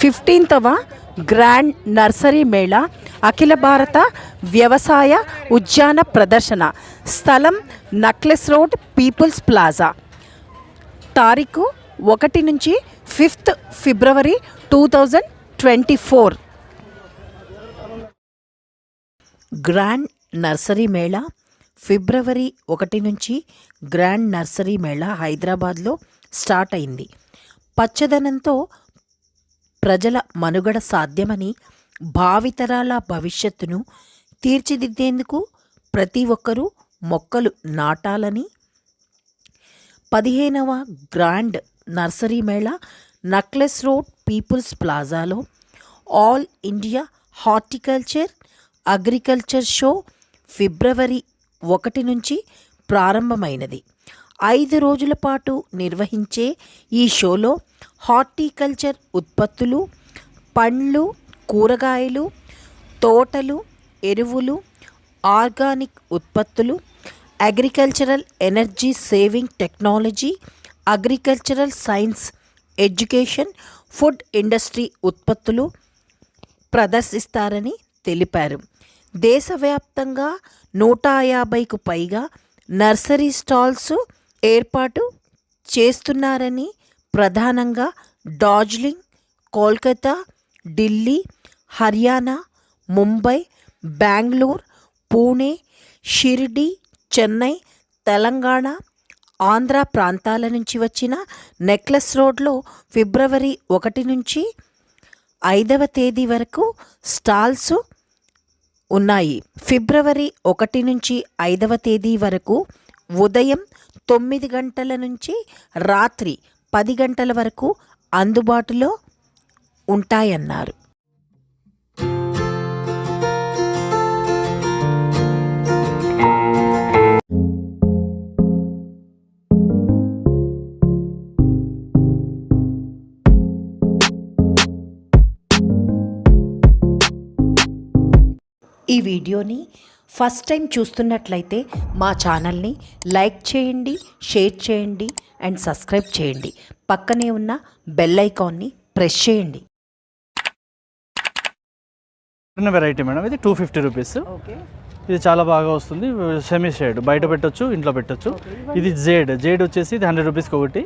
ఫిఫ్టీన్తవ grand nursery Mela అఖిల భారత వ్యవసాయ ఉద్యాన ప్రదర్శన స్థలం నక్లెస్ రోడ్ పీపుల్స్ ప్లాజా. తారీఖు ఒకటి నుంచి fifth February two thousand twenty four. Grand nursery Mela February ఒకటి నుంచి గ్రాండ్ నర్సరీ మేళా హైదరాబాద్లో స్టార్ట్ అయింది. పచ్చదనంతో ప్రజల మనుగడ సాధ్యమని భావితరాల భవిష్యత్తును తీర్చిదిద్దేందుకు ప్రతి ఒక్కరూ మొక్కలు నాటాలని పదిహేనవ grand nursery Mela necklace road peoples ప్లాజాలో all India horticulture agriculture show February ఒకటి నుంచి ప్రారంభమైనది. ఐదు రోజుల పాటు నిర్వహించే ఈ షోలో హార్టికల్చర్ ఉత్పత్తులు పండ్లు కూరగాయలు తోటలు ఎరువులు ఆర్గానిక్ ఉత్పత్తులు agricultural energy saving technology agricultural science education food industry ఉత్పత్తులు ప్రదర్శిస్తారని తెలిపారు. దేశవ్యాప్తంగా నూట యాభైకు పైగా నర్సరీ స్టాల్స్ ఏర్పాటు చేస్తున్నారని ప్రధానంగా డార్జిలింగ్ కోల్కతా ఢిల్లీ హర్యానా ముంబై బెంగళూరు పూణే షిరిడి చెన్నై తెలంగాణ ఆంధ్ర ప్రాంతాల నుంచి వచ్చిన నెక్లెస్ రోడ్లో ఫిబ్రవరి ఒకటి నుంచి ఐదవ తేదీ వరకు స్టాల్స్ ఉన్నాయి. ఫిబ్రవరి ఒకటి నుంచి ఐదవ తేదీ వరకు ఉదయం తొమ్మిది గంటల నుంచి రాత్రి పది గంటల వరకు అందుబాటులో ఉంటాయన్నారు. ఈ వీడియోని ఫస్ట్ టైం చూస్తున్నట్లయితే మా ఛానల్ని లైక్ చేయండి షేర్ చేయండి అండ్ సబ్స్క్రైబ్ చేయండి. పక్కనే ఉన్న బెల్ ఐకాన్ని ప్రెస్ చేయండి. Variety madam. ఇది టూ ఫిఫ్టీ రూపీస్ ఇది చాలా బాగా వస్తుంది. సెమీ షేడ్ బయట పెట్టొచ్చు ఇంట్లో పెట్టొచ్చు. ఇది జేడ్ జేడ్ వచ్చేసి ఇది హండ్రెడ్ రూపీస్కి ఒకటి.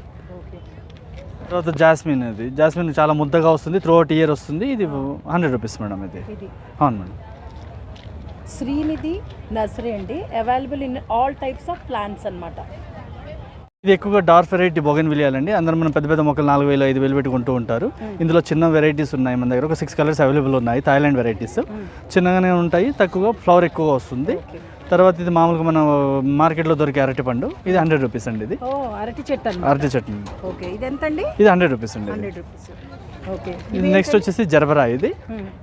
తర్వాత జాస్మిన్ ఇది జాస్మిన్ చాలా ముద్దగా వస్తుంది. త్రూ అవుట్ ఇయర్ వస్తుంది. ఇది హండ్రెడ్ రూపీస్ మేడం ఇది. అవును మేడం. శ్రీనిధి నర్సరీ అండి. Available in all types of plants అన్నమాట. ఇది ఎక్కువగా డార్క్ వెరైటీ బొగన్ విలియాలండి అందరం మనం పెద్ద పెద్ద మొక్కలు నాలుగు వేలు ఐదు వేలు పెట్టుకుంటూ ఉంటారు. ఇందులో చిన్న వెరైటీస్ ఉన్నాయి మన దగ్గర. ఒక సిక్స్ కలర్స్ అవైలబుల్ ఉన్నాయి థాయిలాండ్ వెరైటీస్ చిన్నగానే ఉంటాయి తక్కువగా ఫ్లవర్ ఎక్కువగా వస్తుంది. తర్వాత ఇది మామూలుగా మనం మార్కెట్లో దొరికే అరటి పండు. ఇది హండ్రెడ్ రూపీస్ అండి ఇది. అరటి చెట్టు అరటి చట్నీ ఓకే. ఇది ఎంత అండి ఇది. హండ్రెడ్ రూపీస్ అండి నెక్స్ట్ వచ్చేసి జరబరా ఇది.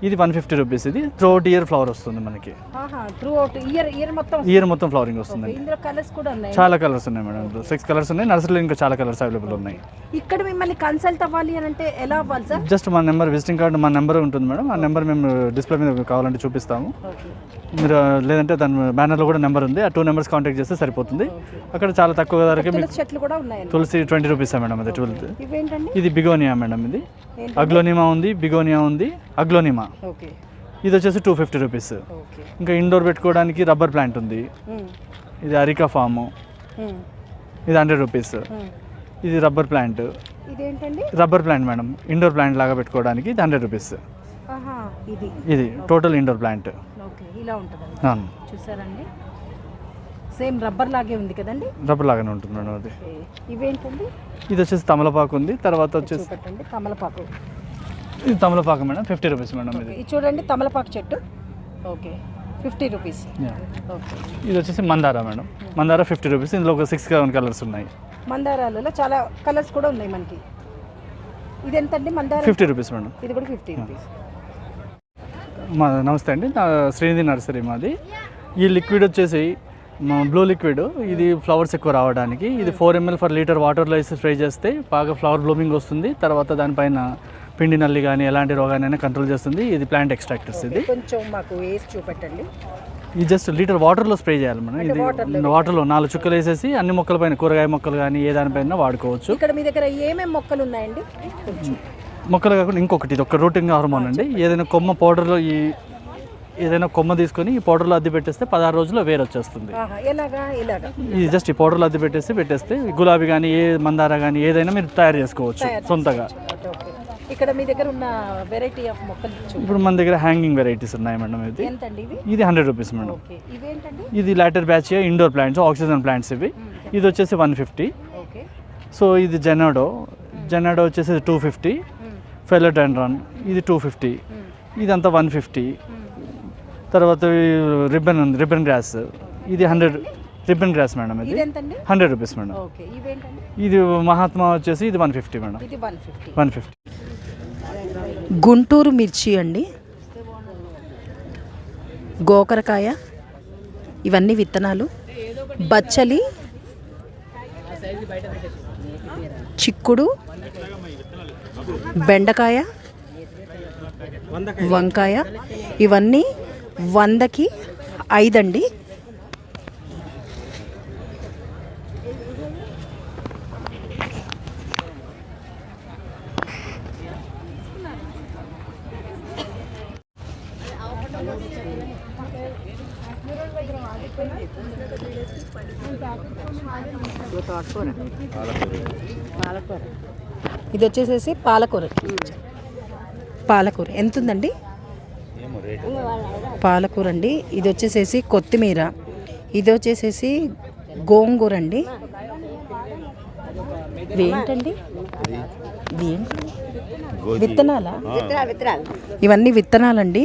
ఇది వన్ ఫిఫ్టీ రూపీస్ ఇది. త్రోట్ ఇయర్ ఫ్లవర్ వస్తుంది మనకి. ఇయర్ మొత్తం ఫ్లవరింగ్ వస్తుంది. చాలా కలర్స్ ఉన్నాయి మేడం సిక్స్ కలర్స్ ఉన్నాయి. నర్సరీలో ఇంకా చాలా కలర్స్ అవైలబుల్ ఉన్నాయి. ఇక్కడ మిమ్మల్ని కన్సల్ట్ అవ్వాలి అని అంటే ఎలా అవ్వాలి సార్? జస్ట్ మా నెంబర్ విజిటింగ్ కార్డు మా నెంబర్ ఉంటుంది మేడం ఆ నెంబర్ మేము డిస్ప్లే మీద కావాలంటే చూపిస్తాము. మీరు లేదంటే దాని బ్యానర్లో కూడా నెంబర్ ఉంది. ఆ టూ నెంబర్స్ కాంటాక్ట్ చేస్తే సరిపోతుంది. అక్కడ చాలా తక్కువ ధరకి మీకు తులసి చెట్లు కూడా ఉన్నాయండి. తులసి ట్వంటీ రూపీస్ మేడం అది ట్వెల్త్. ఇది బిగోనియా మేడం ఇది? అగ్లోనిమా ఉంది బిగోనియా ఉంది అగ్లోనిమా. ఇది వచ్చేసి టూ ఫిఫ్టీ రూపీస్. ఇంకా ఇండోర్ పెట్టుకోవడానికి రబ్బర్ ప్లాంట్ ఉంది. ఇది అరికా ఫాము. ఇది హండ్రెడ్ రూపీస్. ఇది rubber plant. Rubber plant madam. Indoor plant లాగా పెట్టుకోవడానికి ఇది హండ్రెడ్ రూపీస్. ఇది టోటల్ ఇండోర్ ప్లాంట్. ఓకే ఇలా అవును చూసారండి? సేమ్ రబ్బర్ లాగే ఉంది కదండి? రబ్బర్ లాగానే ఉంటుంది మేడం అది. ఇవేంటండి? ఇది వచ్చేసి తమలపాకు ఉంది తర్వాత వచ్చేసి చూపెట్టండి తమలపాకు. ఇది తమలపాకు మేడం ఫిఫ్టీ రూపీస్ మేడం ఇది. చూడండి తమలపాకు చెట్టు. Okay fifty rupees. ఇది వచ్చేసి మందారా మేడం. మందారా ఫిఫ్టీ రూపీస్ ఇందులో ఒక సిక్స్ కలర్స్ ఉన్నాయి. మందారాలలో చాలా కలర్స్ కూడా ఉన్నాయి మనకి. ఇది ఎంత అండి మందార? Fifty rupees madam. ఇది కూడా ఫిఫ్టీ రూపీస్. మా నమస్తే అండి. నా శ్రీనిధి నర్సరీ మాది. ఈ లిక్విడ్ వచ్చేసి బ్లూ లిక్విడ్. ఇది ఫ్లవర్స్ ఎక్కువ రావడానికి. ఇది ఫోర్ ఎంఎల్ ఫర్ లీటర్ వాటర్లో వేసి స్ప్రే చేస్తే బాగా ఫ్లవర్ బ్లూమింగ్ వస్తుంది. తర్వాత దానిపైన పిండి నల్లి కానీ ఎలాంటి రోగానైనా కంట్రోల్ చేస్తుంది. ఇది ప్లాంట్ ఎక్స్ట్రాక్టర్స్ ఇది. కొంచెం మాకు వేసి చూపెట్టండి. ఇది జస్ట్ లీటర్ వాటర్లో స్ప్రే చేయాలి మనం. ఇది వాటర్లో నాలుగు చుక్కలు వేసేసి అన్ని మొక్కల పైన కూరగాయ మొక్కలు కానీ ఏ దానిపైన వాడుకోవచ్చు. ఇక్కడ మీ దగ్గర ఏమేమి మొక్కలు ఉన్నాయండి? మొక్కలు కాకుండా ఇంకొకటి ఇది ఒక రూటింగ్ హార్మోన్ అండి. ఏదైనా కొమ్మ పౌడర్లో ఈ ఏదైనా కొమ్మ తీసుకొని ఈ పౌడర్లో అద్దె పెట్టేస్తే పదహారు రోజుల్లో వేరు వచ్చేస్తుంది. ఇది జస్ట్ ఈ పౌడర్లో అద్దె పెట్టేస్తే పెట్టేస్తే గులాబీ కానీ ఏ మందార కానీ ఏదైనా మీరు తయారు చేసుకోవచ్చు సొంతగా. ఇక్కడ మీ దగ్గర ఉన్న వెరైటీ ఆఫ్ మొక్కలు ఇప్పుడు మన దగ్గర హ్యాంగింగ్ వెరైటీస్ ఉన్నాయి మేడం ఇది. ఇది హండ్రెడ్ రూపీస్ మేడం. ఇది later batch indoor plants oxygen plants ఇవి. ఇది వచ్చేసి వన్ ఫిఫ్టీ సో ఇది జెనాడో జెనాడో వచ్చేసి టూ ఫిఫ్టీ ఫెలోడెండ్రాన్ ఇది టూ ఫిఫ్టీ ఇదంతా వన్ ఫిఫ్టీ. తర్వాత రిబ్బన్ ఉంది రిబ్బన్ గ్రాస్ ఇది హండ్రెడ్ రిబ్బన్ గ్రాస్ మేడం ఇది. Hundred rupees madam. ఇది మహాత్మా వచ్చేసి ఇది one fifty madam. One fifty. Guntur మిర్చి అండి. గోకరకాయ ఇవన్నీ విత్తనాలు. బచ్చలి చిక్కుడు బెండకాయ వంకాయ ఇవన్నీ వందకి ఐదండి. ఇది వచ్చేసేసి పాలకూర. పాలకూర. ఎంత ఉందండి పాలకూర అండి. ఇది వచ్చేసేసి కొత్తిమీర. ఇది వచ్చేసేసి గోంగూర అండి. ఇవేంటండి ఇవేంటి విత్తనాలా? ఇవన్నీ విత్తనాలండి.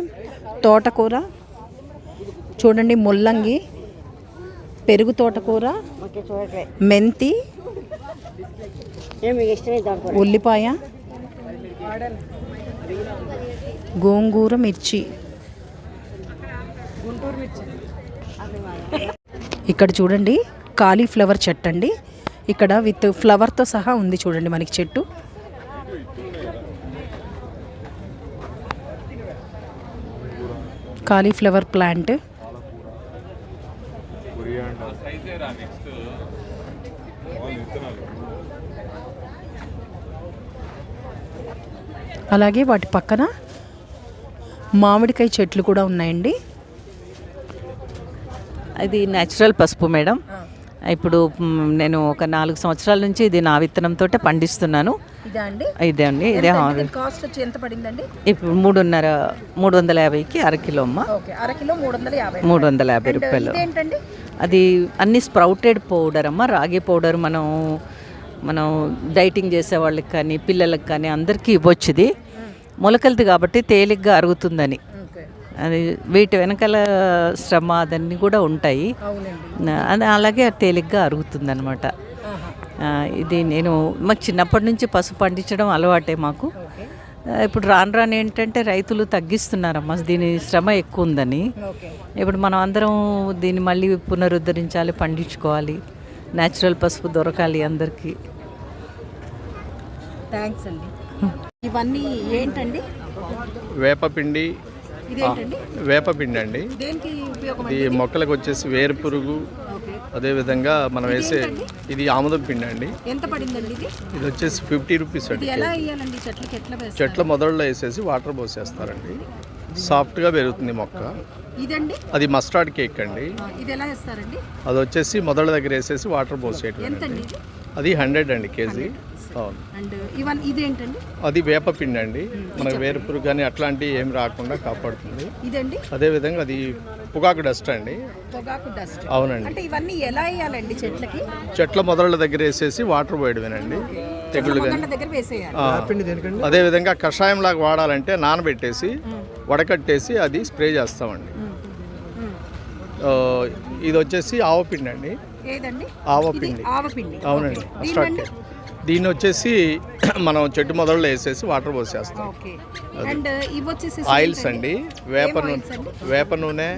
తోటకూర చూడండి ముల్లంగి పెరుగు తోటకూర మెంతి ఉల్లిపాయ గోంగూర మిర్చి. ఇక్కడ చూడండి కాలీఫ్లవర్ చెట్టు అండి ఇక్కడ విత్ ఫ్లవర్తో సహా ఉంది చూడండి మనకి చెట్టు. Cauliflower plant. అలాగే వాటి పక్కన మామిడికాయ చెట్లు కూడా ఉన్నాయండి. ఇది నేచురల్ పసుపు మేడం. ఇప్పుడు నేను ఒక నాలుగు సంవత్సరాల నుంచి ఇది నా విత్తనంతో పండిస్తున్నాను. ఇదా అండి? ఇదే కాస్ట్ వచ్చి ఎంత పడిందండి? ఇప్పుడు మూడున్నర మూడు వందల యాభైకి అరకిలో అమ్మ. అరకిలో మూడు వందల యాభై మూడు వందల యాభై రూపాయలు. అది అన్ని స్ప్రౌటెడ్ పౌడర్ అమ్మ రాగి పౌడర్ మనం మనం డైటింగ్ చేసే వాళ్ళకి కానీ పిల్లలకి కానీ అందరికీ ఇవ్వచ్చు ఇది మొలకలది కాబట్టి తేలిగ్గా అరుగుతుందని. అది వీటి వెనకాల శ్రమ అదన్నీ కూడా ఉంటాయి. అది అలాగే తేలిగ్గా అరుగుతుంది అనమాట ఇది నేను మాకు చిన్నప్పటి నుంచి పసుపు పండించడం అలవాటే మాకు. ఇప్పుడు రాను రాను ఏంటంటే రైతులు తగ్గిస్తున్నారమ్మా దీని శ్రమ ఎక్కువ ఉందని. ఇప్పుడు మనం అందరం దీన్ని మళ్ళీ పునరుద్ధరించాలి పండించుకోవాలి. న్యాచురల్ పసుపు దొరకాలి అందరికీ. థ్యాంక్స్ అండి. ఇవన్నీ ఏంటండి? వేపపిండి. ఇదేంటండి? వేపపిండి అండి దేనికి ఉపయోగం ఇది మొక్కలకు వచ్చేసి వేరు పురుగు అదేవిధంగా మనం వేసే ఇది ఆముదం పిండి అండి ఎంత పడిందండి ఇది? ఇది వచ్చేసి ఫిఫ్టీ రూపీస్ అండి ఇది ఎలా వేయాలండి? చెట్లకి ఎట్లా వేస్తారు? చెట్ల మొదల్లో వేసేసి వాటర్ పోసేస్తారండి. సాఫ్ట్గా పెరుగుతుంది మొక్క. ఇదండి? అది మస్టార్డ్ కేక్ అండి. ఆ, ఇది ఎలా వేస్తారండి అది వచ్చేసి మొదల దగ్గర వేసేసి వాటర్ పోసేయటం ఇది? అది హండ్రెడ్ అండి కేజీ. అవును అండ్ ఇవన్నీ ఇదేంటండి? అది వేపపిండి అండి. మనకు వేరు పురుగు కానీ అట్లాంటివి ఏం రాకుండా కాపాడుతుంది. ఇదండి? అదేవిధంగా అది పొగాకు డస్ట్ అండి. పొగాకు డస్ట్. అవునండి. అంటే ఇవన్నీ ఎలా వేయాలండి చెట్లకి? చెట్ల మొదళ్ళ దగ్గర వేసేసి వాటర్ పోయడమేనండి. తెగుళ్ళు అదే విధంగా కషాయం లాగా వాడాలంటే నానబెట్టేసి వడకట్టేసి అది స్ప్రే చేస్తామండి. ఇది వచ్చేసి ఆవపిండి అండి. ఆవపిండి అవునండి. మస్టార్డ్? కేక్. దీన్ని వచ్చేసి మనం చెట్టు మొదళ్ళు వేసేసి వాటర్ పోసేస్తాం. ఆయిల్స్ అండి? వేప నూనె? వేప నూనె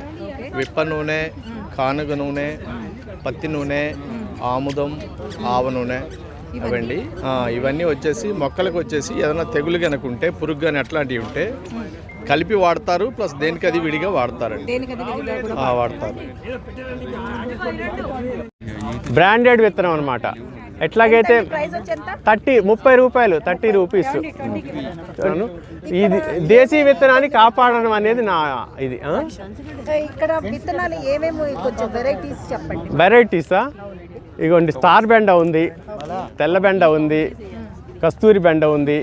విప్ప నూనె కానుగ నూనె పత్తి నూనె ఆముదం ఆవ నూనె అవండి. ఇవన్నీ వచ్చేసి మొక్కలకు వచ్చేసి ఏదైనా తెగులు కనుక ఉంటే పురుగు కానీ అట్లాంటివి ఉంటే కలిపి వాడతారు ప్లస్ దేనికి అది విడిగా వాడతారండి వాడతారు. బ్రాండెడ్ విత్తనం అనమాట ఎట్లాగైతే థర్టీ ముప్పై రూపాయలు థర్టీ రూపీస్. ఇది దేశీ విత్తనాన్ని కాపాడడం అనేది నా ఇది ఆ? ఇక్కడ విత్తనాలు ఏమేమి కొంచెం వెరైటీస్ చెప్పండి. వెరైటీసా ఇగోండి స్టార్ బెండ ఉంది తెల్ల బెండ ఉంది కస్తూరి బెండ ఉంది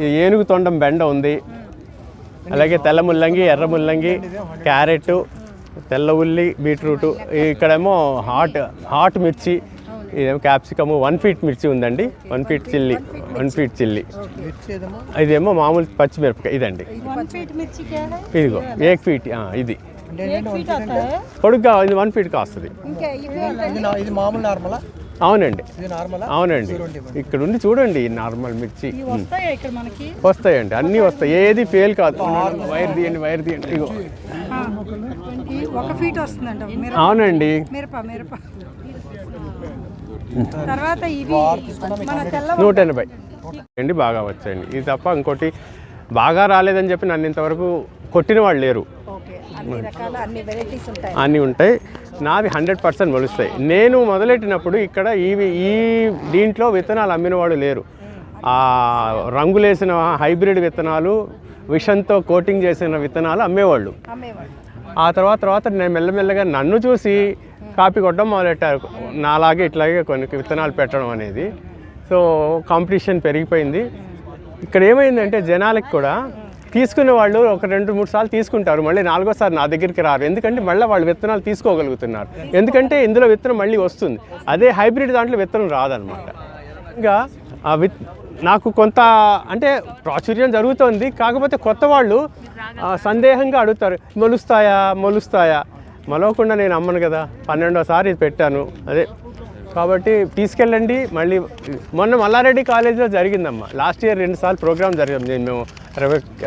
ఈ ఏనుగు తొండం బెండ ఉంది అలాగే తెల్ల ముల్లంగి ఎర్ర ముల్లంగి క్యారెట్ తెల్ల ఉల్లి బీట్రూట్. ఇక్కడేమో హాట్ హాట్ మిర్చి ఇదేమో క్యాప్సికము వన్ ఫీట్ మిర్చి ఉందండి. One feet chilli one feet chilli. ఇదేమో మామూలు పచ్చిమిరపకాయ ఇదండి. ఇదిగో ఏక్ ఫీట్ ఆ, ఇది. పొడుగ్గా ఇది వన్ ఫీట్ కాస్తుంది. ఇది మామూలు నార్మలా? అవునండి. అవునండి. ఇక్కడ ఉండి చూడండి ఈ నార్మల్ మిర్చి. వస్తాయండి అన్నీ వస్తాయి. ఏది ఫెయిల్ కాదు. వైర్ తీయండి వైర్ తీయండి. ఇగో. అవునండి. మిరప మిరప. తర్వాత ఇవి మన తెల్ల నూట ఎనభై. అండి బాగా వచ్చాయండి. ఇది తప్ప ఇంకోటి బాగా రాలేదని చెప్పి నన్ను ఇంతవరకు కొట్టిన వాళ్ళు లేరు. అన్ని ఉంటాయి. నావి హండ్రెడ్ పర్సెంట్ మొలుస్తాయి. నేను మొదలెట్టినప్పుడు ఇక్కడ ఈ ఈ దీంట్లో విత్తనాలు అమ్మిన వాళ్ళు లేరు. ఆ రంగులేసిన హైబ్రిడ్ విత్తనాలు విషంతో కోటింగ్ చేసిన విత్తనాలు అమ్మేవాళ్ళు. అమ్మేవాళ్ళు. ఆ తర్వాత తర్వాత నేను మెల్లమెల్లగా నన్ను చూసి కాపీ కొట్టడం మొదలెట్టారు. నాలాగే ఇట్లాగే కొన్ని విత్తనాలు పెట్టడం అనేది. సో కాంపిటీషన్ పెరిగిపోయింది. ఇక్కడ ఏమైందంటే జనాలకి కూడా తీసుకునే వాళ్ళు ఒక రెండు మూడు సార్లు తీసుకుంటారు. మళ్ళీ నాలుగోసారి నా దగ్గరికి రారు. ఎందుకంటే మళ్ళీ వాళ్ళు విత్తనాలు తీసుకోగలుగుతున్నారు. ఎందుకంటే ఇందులో విత్తనం మళ్ళీ వస్తుంది. అదే హైబ్రిడ్ దాంట్లో విత్తనం రాదనమాట ఇంకా ఆ విత్ నాకు కొంత అంటే ప్రాచుర్యం జరుగుతోంది. కాకపోతే కొత్త వాళ్ళు సందేహంగా అడుగుతారు మొలుస్తాయా? మొలుస్తాయా? మొలవకుండా నేను అమ్మను కదా. పన్నెండోసారి పెట్టాను. అదే కాబట్టి తీసుకెళ్ళండి. మళ్ళీ మొన్న మల్లారెడ్డి కాలేజీలో జరిగిందమ్మా. లాస్ట్ ఇయర్ రెండుసార్లు ప్రోగ్రామ్ జరిగింది మేము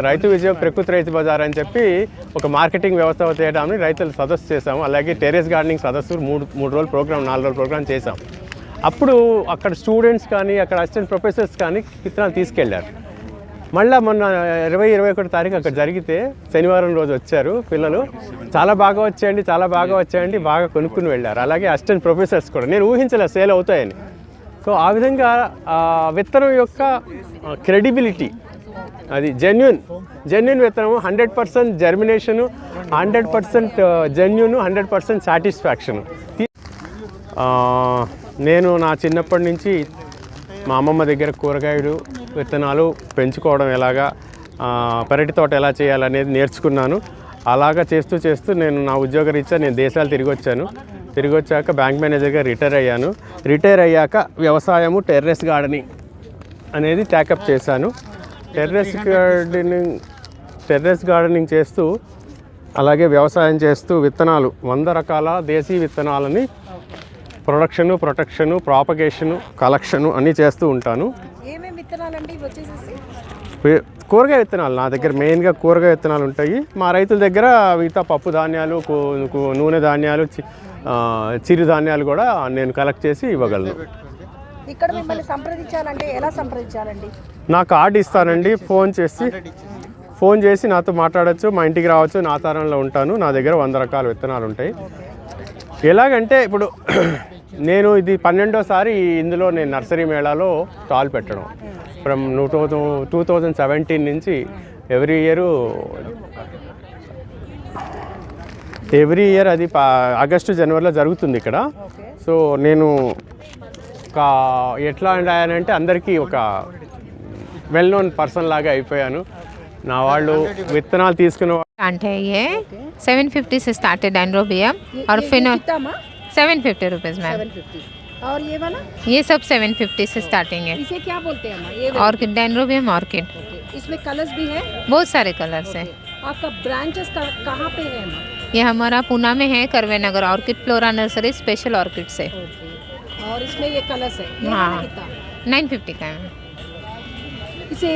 రైతు విజయం ప్రకృతి రైతు బజార్ అని చెప్పి ఒక మార్కెటింగ్ వ్యవస్థ చేయడానికి రైతులు సదస్సు చేసాము అలాగే టెరెస్ గార్డెనింగ్ సదస్సు మూడు మూడు రోజులు ప్రోగ్రామ్ నాలుగు రోజులు ప్రోగ్రామ్ చేసాం అప్పుడు అక్కడ స్టూడెంట్స్ కానీ అక్కడ అసిస్టెంట్ ప్రొఫెసర్స్ కానీ విత్తనాలు తీసుకెళ్ళారు. మళ్ళీ మొన్న ఇరవై ఇరవై ఒకటి తారీఖు అక్కడ జరిగితే శనివారం రోజు వచ్చారు పిల్లలు. చాలా బాగా వచ్చాయండి చాలా బాగా వచ్చాయండి బాగా కొనుక్కుని వెళ్ళారు. అలాగే అసిస్టెంట్ ప్రొఫెసర్స్ కూడా. నేను ఊహించలే సేల్ అవుతాయని. సో ఆ విధంగా విత్తనం యొక్క క్రెడిబిలిటీ అది జెన్యున్ జెన్యున్ విత్తనం hundred percent germination hundred percent genuine hundred percent satisfaction నేను నా చిన్నప్పటి నుంచి మా అమ్మమ్మ దగ్గర కూరగాయలు విత్తనాలు పెంచుకోవడం ఎలాగా పెరటి తోట ఎలా చేయాలనేది నేర్చుకున్నాను. అలాగా చేస్తూ చేస్తూ నేను నా ఉద్యోగరీత్యా నేను దేశాలు తిరిగి వచ్చాను తిరిగి వచ్చాక బ్యాంక్ మేనేజర్గా రిటైర్ అయ్యాను. రిటైర్ అయ్యాక వ్యవసాయము టెర్రస్ గార్డెనింగ్ అనేది ట్యాకప్ చేశాను. టెర్రస్ గార్డెనింగ్ టెర్రస్ గార్డెనింగ్ చేస్తూ అలాగే వ్యవసాయం చేస్తూ విత్తనాలు వంద రకాల దేశీ విత్తనాలని ప్రొడక్షను ప్రొటెక్షను ప్రాపగేషను కలెక్షను అన్నీ చేస్తూ ఉంటాను. ఇవి వచ్చేసేసి? కూరగాయ విత్తనాలు నా దగ్గర మెయిన్గా కూరగాయ విత్తనాలు ఉంటాయి. మా రైతుల దగ్గర మిగతా పప్పు ధాన్యాలు నూనె ధాన్యాలు చి- ఆ, చిరు ధాన్యాలు కూడా నేను కలెక్ట్ చేసి ఇవ్వగలను. ఇక్కడ మిమ్మల్ని సంప్రదించాలంటే ఎలా సంప్రదించాలండి? నా కార్డు ఇస్తానండి ఫోన్ చేసి ఫోన్ చేసి నాతో మాట్లాడొచ్చు మా ఇంటికి రావచ్చు నా తారంలో ఉంటాను నా దగ్గర వంద రకాల విత్తనాలు ఉంటాయి. ఎలాగంటే ఇప్పుడు నేను ఇది పన్నెండోసారి ఇందులో నేను నర్సరీ మేళాలో స్టాల్ పెట్టడం. From two thousand two thousand seventeen నుంచి ఎవ్రీ ఇయర్ ఎవ్రీ ఇయర్ అది ఆగస్టు జనవరిలో జరుగుతుంది ఇక్కడ. సో నేను ఒక ఎట్లా అంటే అందరికీ ఒక వెల్ నోన్ పర్సన్ లాగా అయిపోయాను. నా వాళ్ళు విత్తనాలు తీసుకున్న అంటే a seven fifty started and రూపీఎం ఆర్ ఫినో సెవెన్ ఫిఫ్టీ రూపీస్ మ్యామ్ और ये वाला? ये सब सेवन फिफ्टी से स्टार्टिंग है। इसे क्या बोलते हैं ऑर्किड डेंड्रोबियम ऑर्किड इसमें कलर्स भी है? बहुत सारे कलर्स हैं। आपका ब्रांचेस कहाँ पे है ये हमारा पूना में है Karve Nagar orchid flora nursery special orchid से और इसमें ये कलर्स है। ये हाँ। नाइन फिफ्टी का है। इसे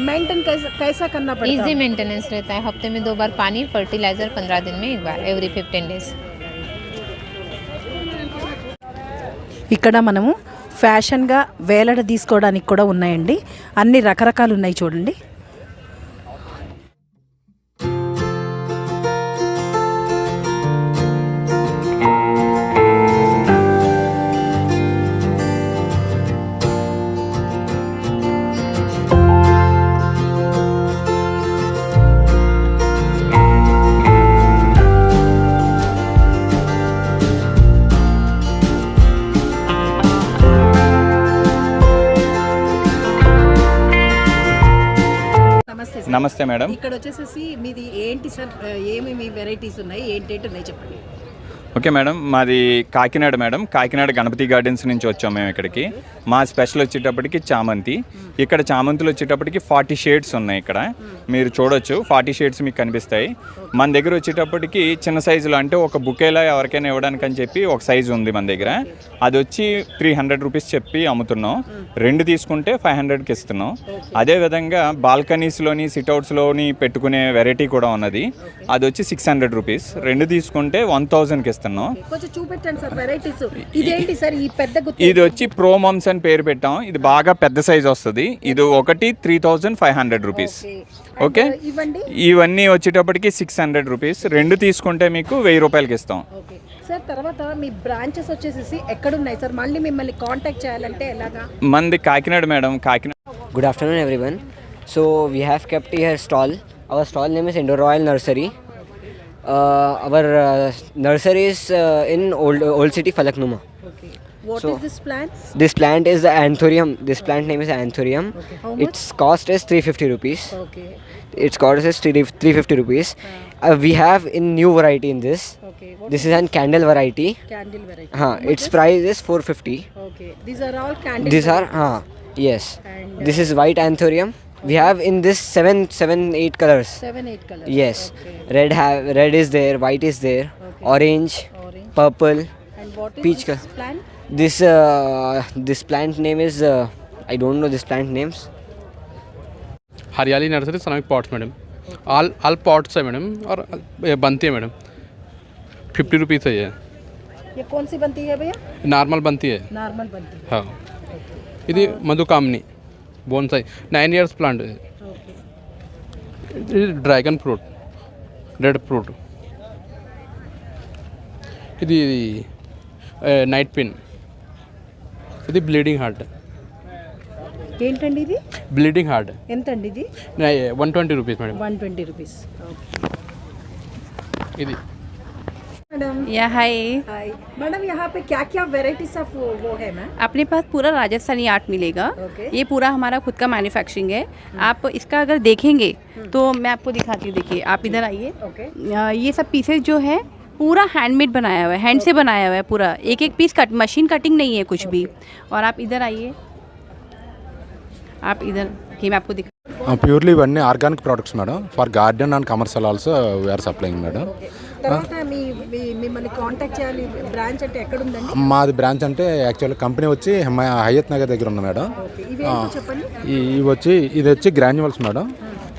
मेंटेन कैसा कैसा करना पड़ता है? इजी मेंटेनेंस रहता है। हफ़्ते में दो बार पानी फर्टिलाइज़र पंद्रह दिन में एक बार एवरी फिफ्टीन डेज़ ఇక్కడ మనము ఫ్యాషన్గా వేలడ తీసుకోవడానికి కూడా ఉన్నాయండి. అన్ని రకరకాలు ఉన్నాయి చూడండి. నమస్తే మేడం. ఇక్కడ వచ్చేసేసి మీది ఏంటి సార్? ఏమేమి వెరైటీస్ ఉన్నాయి? ఏంటేంటి ఉన్నాయి చెప్పండి. ఓకే మేడం మాది కాకినాడ మేడం. కాకినాడ గణపతి గార్డెన్స్ నుంచి వచ్చాం మేము ఇక్కడికి. మా స్పెషల్ వచ్చేటప్పటికి చామంతి. ఇక్కడ చామంతులు వచ్చేటప్పటికి ఫార్టీ షేడ్స్ ఉన్నాయి ఇక్కడ. మీరు చూడొచ్చు ఫార్టీ షేడ్స్ మీకు కనిపిస్తాయి. మన దగ్గర వచ్చేటప్పటికి చిన్న సైజులో అంటే ఒక బుకేలా ఎవరికైనా ఇవ్వడానికి అని చెప్పి ఒక సైజు ఉంది మన దగ్గర. అది వచ్చి త్రీ హండ్రెడ్ రూపీస్ చెప్పి అమ్ముతున్నాం. రెండు తీసుకుంటే ఫైవ్ హండ్రెడ్కి ఇస్తున్నాం. అదేవిధంగా బాల్కనీస్లోని సిట్అవుట్స్లోని పెట్టుకునే వెరైటీ కూడా ఉన్నది. అది వచ్చి సిక్స్ హండ్రెడ్ రూపీస్ రెండు తీసుకుంటే వన్ థౌజండ్కి ఇస్తున్నాం. ఇది వచ్చి ప్రోమమ్స్ అని పేరు పెట్టాం. ఇది బాగా పెద్ద సైజ్ వస్తుంది. ఇది ఒకటి three thousand five hundred rupees okay? ఇవ్వండి. ఇవన్నీ వచ్చేటప్పటికి సిక్స్ హండ్రెడ్ రూపీస్ రెండు తీసుకుంటే మీకు వెయ్యి రూపాయలకి ఇస్తాం. ఓకే. సార్ తర్వాత మీ బ్రాంచెస్ వచ్చేసేసి ఎక్కడున్నాయి సార్? మళ్ళీ మిమ్మల్ని కాంటాక్ట్ చేయాలంటే ఎలాగా? మంది Kakinada madam Kakinada. Afternoon, everyone. So we have kept here stall. Our stall name is Indo Royal Nursery. Uh, our uh, nursery is uh, in Old What so, is this plant? This plant is the anthurium. This plant name is anthurium. Okay. How much? Its cost is 350 rupees. Okay. Its cost is 350 rupees. Uh, uh, we have in new variety in this. Okay. What this is, is an candle variety. Candle variety. Huh. What its is? price is 450. Okay. These are all candles. These are huh. Yes. And, uh, this is white anthurium. Okay. We have in this seven, seven, eight colors. Seven, eight colors. Yes. Okay. Red have red is there. White is there. Okay. Orange, Orange. Purple. And what is peach this plant? This uh, this plant name is uh, I don't know this plant names. Hariyali nursery सनामिक pots madam all all pots है madam और ये बनती है madam fifty rupees है ये ये कौन सी बनती है भैया नार्मल बनती है నార్మల్ बनती हाँ ఇది మధుకామ్ని బోన్సాయి నైన్ ఇయర్స్ ప్లాంట్ ఇది డ్రాగన్ ఫ్రూట్ రెడ్ ఫ్రూట్ ఇది నైట్ పిన్ ఇది బ్లీడింగ్ హార్ట్ ఏంటండి ఇది బ్లీడింగ్ హార్ట్ ఎంత అండి ఇది one twenty rupees madam one twenty rupees ఇది मैडम या हाय हाय मैडम यहाँ पे क्या क्या वेराइटीज ऑफ वो, वो है मैम अपने पास पूरा राजस्थानी आर्ट मिलेगा ओके। ये पूरा हमारा खुद का मैन्युफैक्चरिंग है आप इसका अगर देखेंगे तो मैं आपको दिखाती हूँ देखिए आप इधर आइए ओके अ, ये सब पीसेस जो है पूरा हैंडमेड बनाया हुआ है हैंड से बनाया हुआ है पूरा एक एक पीस कट मशीन कटिंग नहीं है कुछ भी और आप इधर आइए आप इधर देखिए मैं आपको दिखा ప్యూర్లీ ఇవన్నీ organic products madam for garden and commercial also we are supplying madam తర్వాత మీ మీ- మిమ్మల్ని కాంటాక్ట్ చేయాలి బ్రాంచ్ అంటే ఎక్కడ ఉందండి మాది బ్రాంచ్ అంటే యాక్చువల్లీ కంపెనీ వచ్చి హమ- హయత్ నగర్ దగ్గర ఉంది మేడం ఓకే ఇవేంటో చెప్పండి ఈ ఇవి వచ్చి ఇది వచ్చి గ్రాన్యువల్స్ మేడం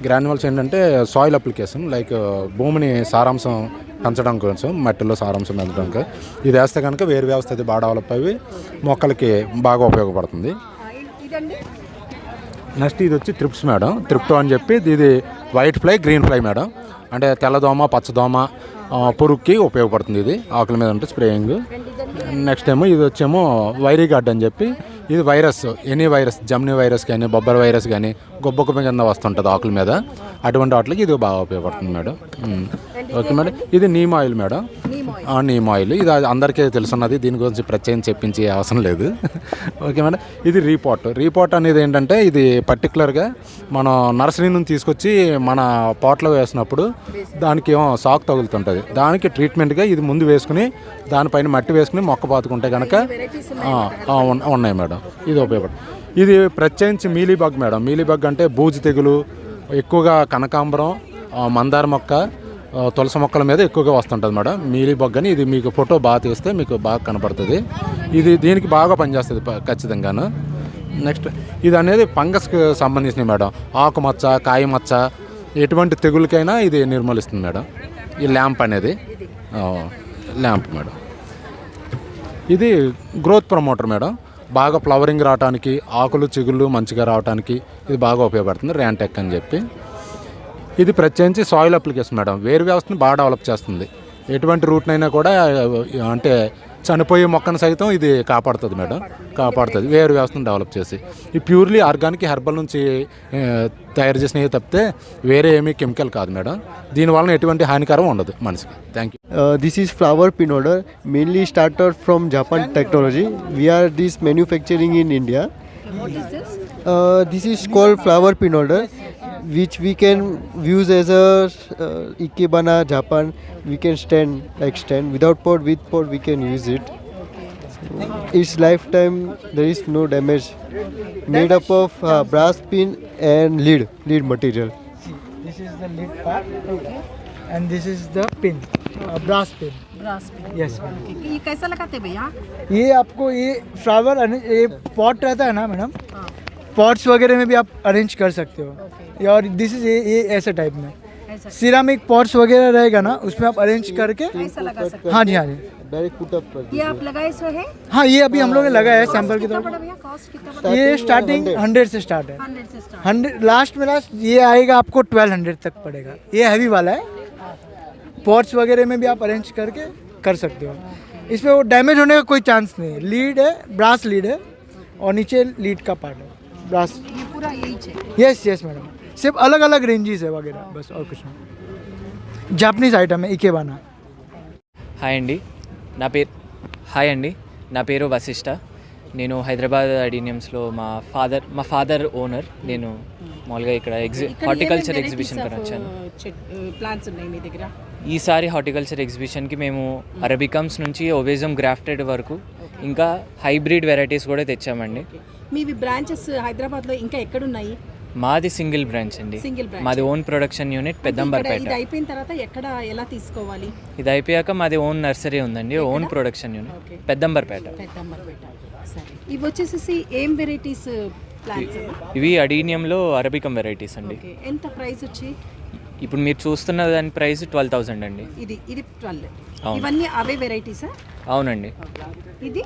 గ్రాన్యువల్స్ ఏంటంటే సాయిల్ అప్లికేషన్ లైక్ భూమిని సారాంశం పెంచడం కోసం మట్టిలో సారాంశం పెంచడానికి ఇది వేస్తే కనుక వేరు వ్యవస్థ అయితే బాగా డెవలప్ అయ్యి మొక్కలకి బాగా ఉపయోగపడుతుంది. నెక్స్ట్ ఇది వచ్చి త్రిప్స్ మేడం. త్రిప్టో అని చెప్పి ఇది white fly green fly madam. అంటే తెల్లదోమ పచ్చదోమ పురుగుకి ఉపయోగపడుతుంది ఇది. ఆకుల మీద ఉంటే స్ప్రేయింగ్. నెక్స్ట్ ఏమో ఇది వచ్చేమో వైరీ గార్డ్ అని చెప్పి ఇది వైరస్ ఎనీ వైరస్ జమ్ని వైరస్ కానీ బొబ్బర్ వైరస్ కానీ గొబ్బొక్క కింద వస్తుంటుంది ఆకుల మీద. అటువంటి వాటికి ఇది బాగా ఉపయోగపడుతుంది మేడం. ఓకే మేడం ఇది neem oil madam. Neem oil. ఇది అందరికీ తెలుసున్నది దీని గురించి ప్రత్యేకం చెప్పించే అవసరం లేదు. Okay madam. ఇది రీపోర్ట్ రీపోర్ట్ అనేది ఏంటంటే ఇది పర్టికులర్గా మనం నర్సరీ నుంచి తీసుకొచ్చి మన పాట్లో వేసినప్పుడు దానికి ఏమో సాక్ తగులుతుంటుంది. దానికి ట్రీట్మెంట్గా ఇది ముందు వేసుకుని దానిపైన మట్టి వేసుకుని మొక్క పాతుకుంటే కనుక ఉన్నాయి మేడం. ఇది ఉపయోగపడుతుంది ఇది ప్రత్యేకించి మీలీబగ్ మేడం. మీలీబగ్ అంటే బూజు తెగులు ఎక్కువగా కనకాంబరం మందార మొక్క తులసి మొక్కల మీద ఎక్కువగా వస్తుంటుంది మేడం. మీలీ బొగ్గని ఇది మీకు ఫోటో బాగా తీస్తే మీకు బాగా కనపడుతుంది ఇది దీనికి బాగా పనిచేస్తుంది ప- ఖచ్చితంగాను. నెక్స్ట్ ఇది అనేది ఫంగస్కి సంబంధించిన మేడం. ఆకుమచ్చ కాయమచ్చ కాయ మచ్చ ఎటువంటి తెగులకైనా ఇది నిర్మూలిస్తుంది మేడం. ఈ ల్యాంప్ అనేది. Lamp madam. ఇది గ్రోత్ ప్రమోటర్ మేడం. బాగా ఫ్లవరింగ్ రావడానికి ఆకులు చిగుళ్ళు మంచిగా రావడానికి ఇది బాగా ఉపయోగపడుతుంది. ర్యాంటెక్ అని చెప్పి. ఇది ప్రత్యేకించి సాయిల్ అప్లికేషన్ మేడం. వేరు వ్యవస్థని బాగా డెవలప్ చేస్తుంది. ఎటువంటి రూట్నైనా కూడా అంటే చనిపోయే మొక్కను సైతం ఇది కాపాడుతుంది మేడం. కాపాడుతుంది. వేరు వ్యవస్థను డెవలప్ చేసి. ఈ ప్యూర్లీ ఆర్గానిక్ హెర్బల్ నుంచి తయారు చేసినవి తప్పితే వేరే ఏమీ కెమికల్ కాదు మేడం. దీనివలన ఎటువంటి హానికరం ఉండదు మనిషికి. Thank you pin order, mainly started from Japan technology. We are this manufacturing in India. What is this is called flower pin order. which we can use as a uh, ikebana Japan. We can stand like stand without pot. With pot, we can use it. So, its lifetime there is no damage. Made up of uh, brass pin and lead lead material. This is the lid part. And this is the pin, uh, brass pin. Brass पे Yes. ma'am. ये कैसा लगाते भैया ये आपको ये flower ये pot रहता है ना मैडम पॉट्स वगैरह में भी आप अरेंज कर सकते हो। ये और दिस इज़ ये, ऐसे टाइप में। सिरामिक पॉट्स वगैरह रहेगा ना उसमें आप अरेंज करके ऐसा लगा सकते हाँ। जी हाँ जी। ये आप लगाए सो है? हाँ ये अभी हम लोग ने लगाया है सैंपल की तरफ़ पड़ा भैया? कॉस्ट कितना पड़ा? ये स्टार्टिंग हंड्रेड से स्टार्ट है। हंड्रेड से स्टार्ट हंड्रेड लास्ट में लास्ट ये आएगा आपको ट्वेल्व हंड्रेड तक पड़ेगा। ये हैवी वाला है। पॉट्स वगैरह में भी आप अरेंज करके कर सकते हो। इसमें वो डैमेज होने का कोई चांस नहीं है। लीड है ब्रास लीड है और नीचे लीड का पार्ट है। ब्रास ये पूरा यही है यस यस मैडम सिर्फ अलग अलग रेंजेस है वगैरह बस और कुछ नहीं जापनीज आइटम है इकेबाना హాయ్ అండి నా పేరు హాయ్ అండి నా పేరు వశిష్ట నేను హైదరాబాద్ అడీనియమ్స్లో మా ఫాదర్ మా ఫాదర్ ఓనర్ నేను మామూలుగా ఇక్కడ ఎగ్జి హార్టికల్చర్ ఎగ్జిబిషన్ కని వచ్చాను ప్లాంట్స్ ఉన్నాయి మీ దగ్గర ఈసారి హార్టికల్చర్ ఎగ్జిబిషన్కి మేము అరబికమ్స్ నుంచి ఒబేజం గ్రాఫ్టెడ్ వరకు ఇంకా హైబ్రిడ్ వెరైటీస్ కూడా తెచ్చామండి మీవి బ్రాంచెస్ హైదరాబాద్లో ఇంకా ఎక్కడ ఉన్నాయి మాది సింగిల్ బ్రాంచ్ అండి. Single branch. మాది ఓన్ ప్రొడక్షన్ యూనిట్ పెద్దంబర్పేట. ఇది అయిపోయిన తర్వాత ఎక్కడ ఎలా తీసుకోవాలి? ఇది అయిపోయాక మాది ఓన్ నర్సరీ ఉందండి own production unit. Peddamberpet. Peddamberpet. సరే. ఇవి వచ్చేసి ఏం వెరైటీస్ ప్లాంట్స్ ఇవి అడీనియంలో అరబికం వెరైటీస్ అండి. ఓకే. ఎంత ప్రైస్ వచ్చి? ఇప్పుడు మీరు చూస్తున్న దాని ప్రైస్ ట్వెల్వ్ థౌసండ్ అండి ఇది ఇది ట్వెల్వ్. ఇవన్నీ అవే వెరైటీసా అవునండి ఇది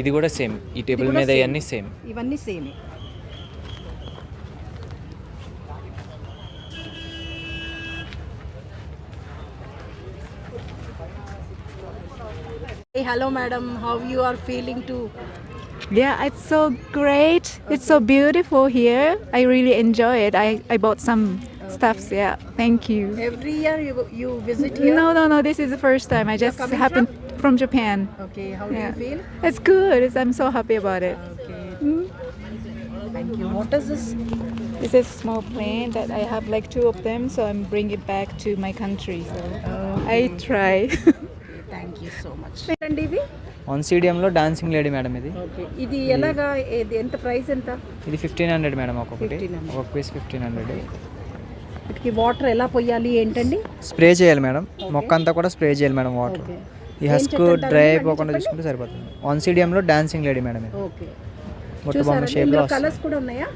ఇది కూడా సేమ్ ఈ టేబుల్ మీద. ఇవన్నీ సేమ్ ఇవన్నీ సేమే Hey, hello madam, how you are feeling to Yeah, it's so great. It's so beautiful here. I really enjoy it. I, I bought some stuffs. Yeah, thank you. every year you you visit here? No, no, no. This is the first time. I just coming happened from? Japan. Okay, how Yeah. do you feel? It's good. It's, I'm so happy about it. Okay. Thank you. What is this? This is small plane that I have like two of them, so I'm bringing it back to my country. So I try. Thank you so much అండి ఇవి on సీడియంలో dancing lady madam ఇది okay ఇది ఎలాగా ఇది ఎంత price ఎంత ఇది ఫిఫ్టీన్ హండ్రెడ్ మేడం ఒక్కొక్కటి 1500. ఒక్కొక్క పీస్ ఫిఫ్టీన్ హండ్రెడ్ వీటికి వాటర్ ఎలా పోయాలి ఏంటండి? స్ప్రే చేయాలి మేడం. మొక్క అంతా కూడా స్ప్రే చేయాలి మేడం వాటర్. ఈ హస్క్ డ్రై అయిపోకుండా? చూసుకుంటే సరిపోతుంది. ఆన్ సీడియంలో డాన్సింగ్ లేడీ మేడం ఓకే. బొమ్మ షేప్లో ఇందులో వస్తుంది. కలర్స్ కూడా ఉన్నాయా?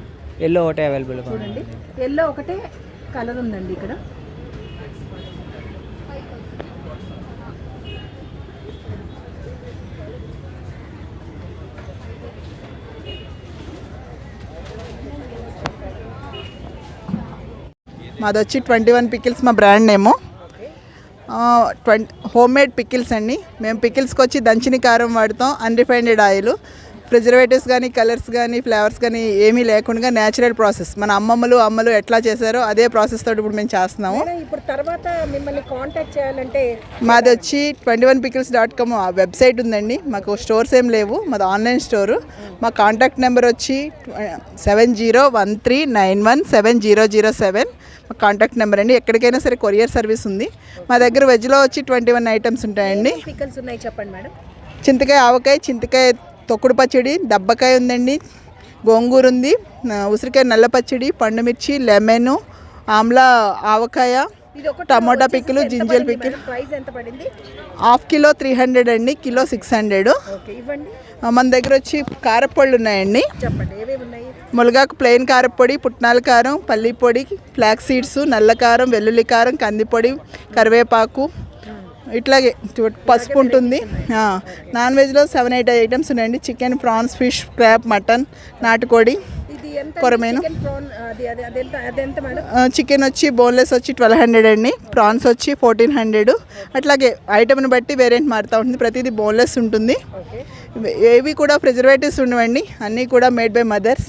ఎల్లో ఒకటే అవైలబుల్గా చూడండి. ఎల్లో ఒకటే కలర్ ఉందండి ఇక్కడ. మాది వచ్చి ట్వంటీ వన్ పికిల్స్ మా brand name. Twenty home made pickles అండి. మేము పికిల్స్కి వచ్చి దంచిన కారం వాడతాం అన్రిఫైన్డ్ ఆయిల్. ప్రిజర్వేటివ్స్ కానీ కలర్స్ కానీ ఫ్లేవర్స్ కానీ ఏమీ లేకుండా న్యాచురల్ ప్రాసెస్. మన అమ్మమ్మలు అమ్మలు ఎట్లా చేశారో అదే ప్రాసెస్ తోటి ఇప్పుడు మేము చేస్తున్నాము. ఇప్పుడు తర్వాత మిమ్మల్ని కాంటాక్ట్ చేయాలంటే మాది వచ్చి twenty one pickles dot com website ఉందండి. మాకు స్టోర్స్ ఏం లేవు. మాది ఆన్లైన్ స్టోరు. మా కాంటాక్ట్ నెంబర్ వచ్చి seven zero one three nine one seven zero zero seven. Contact number అండి. ఎక్కడికైనా సరే కొరియర్ సర్వీస్ ఉంది. మా దగ్గర వెజ్లో వచ్చి ట్వంటీ వన్ ఐటమ్స్ ఉంటాయండి. పికల్స్ ఉన్నాయి చెప్పండి మేడం? చింతకాయ ఆవకాయ చింతకాయ తొక్కుడు పచ్చడి దబ్బకాయ ఉందండి. గోంగూర ఉంది. ఉసిరికాయ నల్ల పచ్చడి పండు మిర్చి లెమన్ ఆమ్లా ఆవకాయ టమోటా పిక్కులు జింజర్ పిక్కులు. మేడం? ప్రైస్ ఎంత పడింది? హాఫ్ కిలో త్రీ హండ్రెడ్ అండి. Kilo six hundred. మన దగ్గర వచ్చి కారపళ్ళు ఉన్నాయండి. చెప్పండి మునగాకు ప్లెయిన్ కారపొడి పుట్నాల కారం పల్లి పొడి ఫ్లాక్ సీడ్స్ నల్ల కారం వెల్లుల్లి కారం కందిపొడి కరివేపాకు. ఇట్లాగే పసుపు ఉంటుంది. నాన్ వెజ్లో సెవెన్ ఎయిట్ ఐటమ్స్ ఉన్నాయండి. Chicken prawns fish crab mutton నాటుకోడి కొరమేను. చికెన్ వచ్చి బోన్లెస్ వచ్చి ట్వెల్వ్ హండ్రెడ్ అండి. ప్రాన్స్ వచ్చి ఫోర్టీన్ హండ్రెడ్. అట్లాగే ఐటమ్ని బట్టి వేరియంట్ మారుతూ ఉంటుంది. ప్రతిదీ బోన్లెస్ ఉంటుంది. ఏవి కూడా ప్రిజర్వేటివ్స్ ఉండవండి. అన్నీ కూడా మేడ్ బై మదర్స్.